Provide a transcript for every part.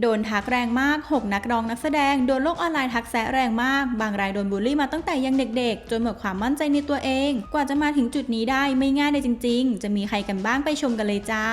โดนทักแรงมาก 6 นักร้องนักแสดง โดนโลกออนไลน์ทักแซะแรงมาก บางรายโดนบูลลี่มาตั้งแต่ยังเด็กๆ จนหมดความมั่นใจในตัวเอง กว่าจะมาถึงจุดนี้ได้ไม่ง่ายเลยจริง ๆ จะมีใครกันบ้างไปชมกันเลยจ้า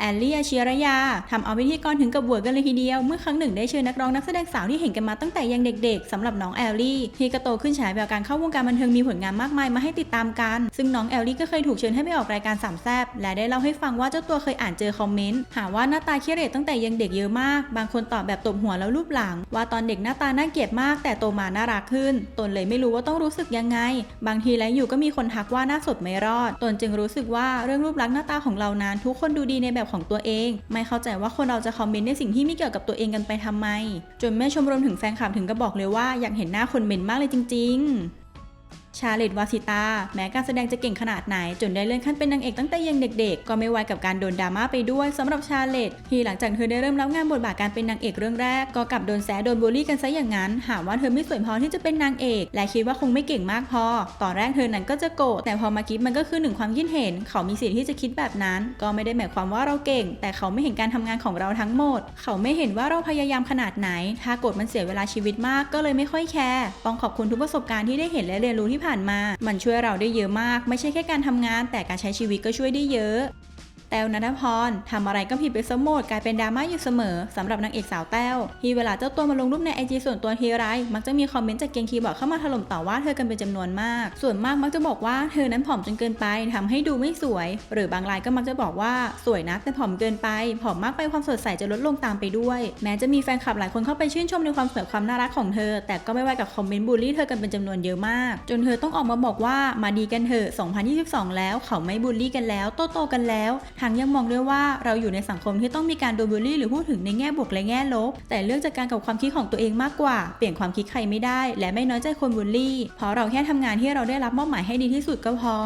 แอลลี่อาชีรยาทำเอาพิธีกรถึงกับหวดกันเลยทีเดียว เมื่อครั้งหนึ่งได้เชิญนักร้องนักแสดงสาวที่เห็นกันมาตั้งแต่ยังเด็กๆสำหรับน้องแอลลี่ที่กระโตขึ้นฉายแววการเข้าวงการบันเทิงมีผลงานมากมายมาให้ติดตามกัน ซึ่งน้องแอลลี่ก็เคยถูกเชิญให้ไปออกรายการสามแซบและได้เล่าให้ฟังว่าเจ้าตัวเคยอ่านเจอคอมเมนต์หาว่าหน้าตาขี้เร่ตั้งแต่ยังเด็กเยอะมาก บางคนตอบแบบตบหัวแล้วรูปหลัง ว่าตอนเด็กหน้าตาน่าเกลียดมาก แต่โตมาน่ารักขึ้น ตนเลยไม่รู้ว่าต้องรู้สึกยังไง บางทีแล้วอยู่ก็มีคนทักว่าหน้าสดไม่รอด ตนจึงรู้สึกว่าเรื่องรูปลักษณ์หน้าตาของเรานั้นทุกคนดูดีในแบบของตัวเอง ไม่เข้าใจว่าคนเราจะคอมเมนต์ในสิ่งที่ไม่เกี่ยวกับตัวเองกันไปทำไม จนแม่ชมรมถึงแฟนคลับถึงก็บอกเลยว่าอยากเห็นหน้าคนเมนต์มากเลยจริง ๆ ชาเลตวาสิตาแม้การแสดงจะเก่งขนาดไหน จนได้เลื่อนขั้นเป็นนางเอกตั้งแต่ยังเด็กๆ ก็ไม่ไวกับการโดนดราม่าไปด้วยสำหรับชาเลตที่หลังจากเธอได้เริ่มรับงานบทบาทการเป็นนางเอกเรื่องแรก ก็กลับโดนแซะโดนบูลลี่กันซะอย่างนั้น หาว่าเธอไม่สวยพอที่จะเป็นนางเอก และคิดว่าคงไม่เก่งมากพอ ตอนแรกเธอนั้นก็จะโกรธแต่พอมาคิดมันก็คือหนึ่งความคิดเห็น เขามีสิทธิ์ที่จะคิดแบบนั้น ก็ไม่ได้หมายความว่าเราเก่ง แต่เขาไม่เห็นการทำงานของเราทั้งหมด เขาไม่เห็นว่าเราพยายามขนาดไหน ถ้าโกรธมันเสียเวลาชีวิตมากก็เลยไม่ค่อยแคร์ต้องขอบคุณทุกประสบการณ์ที่ได้เห็นและเรียนรู้ที่ผ่านมา มันช่วยเราได้เยอะมาก ไม่ใช่แค่การทำงาน แต่การใช้ชีวิตก็ช่วยได้เยอะ แต้วนัทพรทำอะไรก็ผิดไปซะหมดกลายเป็นดราม่าอยู่เสมอสำหรับนางเอกสาวแต้วที่เวลาเจ้าตัวมาลงรูปในไอจีส่วนตัวทีไรมักจะมีคอมเมนต์จากเกงคีย์บอร์ดเข้ามาถล่มต่อว่าเธอกันเป็นจำนวนมาก ส่วนมากมักจะบอกว่าเธอนั้นผอมจนเกินไปทำให้ดูไม่สวย หรือบางรายก็มักจะบอกว่าสวยนะแต่ผอมเกินไป ผอมมากไปความสดใสจะลดลงตามไปด้วย แม้จะมีแฟนคลับหลายคนเข้าไปชื่นชมในความสวยความน่ารักของเธอ แต่ก็ไม่ไวกับคอมเมนต์บูลลี่เธอกันเป็นจำนวนเยอะมาก จนเธอต้องออกมาบอกว่ามาดีกันเถอะ 2022 แล้วเขาไม่บูลลี่กันแล้วโตโตกันแล้วทางยังมองด้วยว่าเราอยู่ในสังคมที่ต้องมีการโดนบูลลี่หรือพูดถึงในแง่บวกและแง่ลบ แต่เลือกจากการกับความคิดของตัวเองมากกว่า เปลี่ยนความคิดใครไม่ได้ และไม่น้อยใจคนบูลลี่ เพราะเราแค่ทำงานที่เราได้รับมอบหมายให้ดีที่สุดก็พอ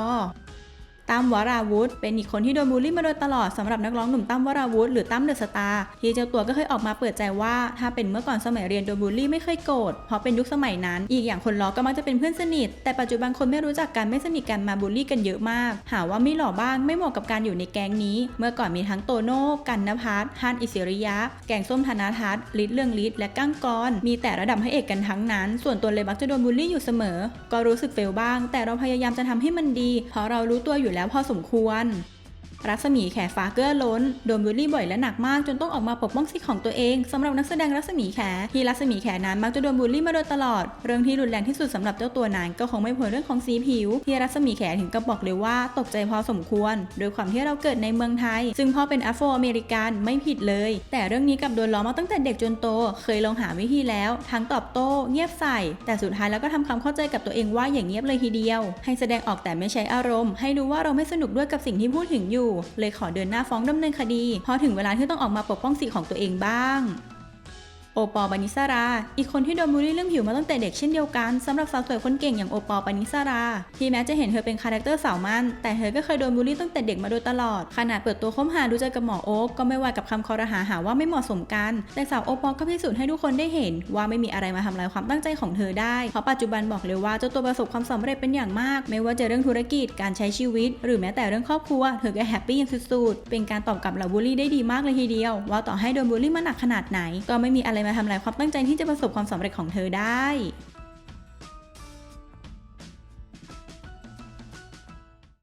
ตั้มวราวุธ เป็นอีกคนที่โดนบูลลี่มาโดยตลอดสำหรับนักร้องหนุ่มตั้มวราวุธหรือตั้มเดอะสตาร์ที่เจ้าตัวก็เคยออกมาเปิดใจว่า ถ้าเป็นเมื่อก่อนสมัยเรียนโดนบูลลี่ไม่เคยโกรธเพราะเป็นยุคสมัยนั้น อีกอย่างคนล้อก็มักจะเป็นเพื่อนสนิท แต่ปัจจุบันคนไม่รู้จักกันไม่สนิทกันมาบูลลี่กันเยอะมาก หาว่าไม่หล่อบ้างไม่เหมาะกับการอยู่ในแก๊งนี้ เมื่อก่อนมีทั้งโตโน่กันนภัสฮันอิสิริยะ แกงส้มธนาทัศน์ลิศเรื่องลิศและก้างกรมีแต่ระดับพระเอกกันทั้งนั้น ส่วนตัวเลยมักจะโดนบูลลี่อยู่เสมอ ก็รู้สึกเฟลบ้าง แต่เราพยายามจะทำให้มันดี เพราะเรารู้ตัวอยู่แล้วแล้วพอสมควร รัศมีแขฟ้าเกื้อล้นโดนบูลลี่บ่อยและหนักมากจนต้องออกมาปกป้องสิทธิ์ของตัวเองสำหรับนักแสดงรัศมีแขที่รัศมีแขนั้นมักจะโดนบูลลี่มาโดยตลอด เรื่องที่รุนแรงที่สุดสำหรับเจ้าตัวนั้นก็คงไม่พ้นเรื่องของสีผิว ที่รัศมีแขถึงกับบอกเลยว่าตกใจพอสมควร โดยความที่เราเกิดในเมืองไทย ซึ่งพ่อเป็นแอฟโรอเมริกันไม่ผิดเลย แต่เรื่องนี้กับโดนล้อมาตั้งแต่เด็กจนโต เคยลองหาวิธีแล้ว ทั้งตอบโต้เงียบใส่ แต่สุดท้ายแล้วก็ทำความเข้าใจกับตัวเองว่าอย่างเงียบเลยทีเดียว ให้แสดงออกแต่ไม่ใช้อารมณ์ ให้รู้ว่าเราไม่สนุกด้วยกับสิ่งที่พูดถึงอยู่เลยขอเดินหน้าฟ้องดำเนินคดี พอถึงเวลาที่ต้องออกมาปกป้องสิทธิ์ของตัวเองบ้าง ปอล์ปานิสรา อีกคนที่โดนบูลลี่เรื่องผิวมาตั้งแต่เด็กเช่นเดียวกันสำหรับสาวสวยคนเก่งอย่างโอปอล์ปานิสรา ที่แม้จะเห็นเธอเป็นคาแรคเตอร์สาวมั่นแต่เธอก็เคยโดนบูลลี่ตั้งแต่เด็กมาโดยตลอด ขนาดเปิดตัวคบหาดูใจกับหมอโอ๊กก็ไม่ว่ากับคำคอรหาหาว่าไม่เหมาะสมกัน แต่สาวโอปอล์ก็พิสูจน์ให้ทุกคนได้เห็น ว่าไม่มีอะไรมาทำลายความตั้งใจของเธอได้เพราะปัจจุบันบอกเลยว่าเจ้าตัวประสบความสำเร็จเป็นอย่างมาก ไม่ว่าจะเรื่องธุรกิจการใช้ชีวิต หรือแม้แต่เรื่องครอบครัวเธอก็แฮปปี้อย่างสุดๆเป็นการตอบกลับเหล่าบูลลี่ได้ดีมากเลยทีเดียว ว่าต่อให้โดนบูลลี่มาหนักขนาดไหน ก็ไม่มีอะไรมาทำลายความตั้งใจที่จะประสบความสำเร็จของเธอได้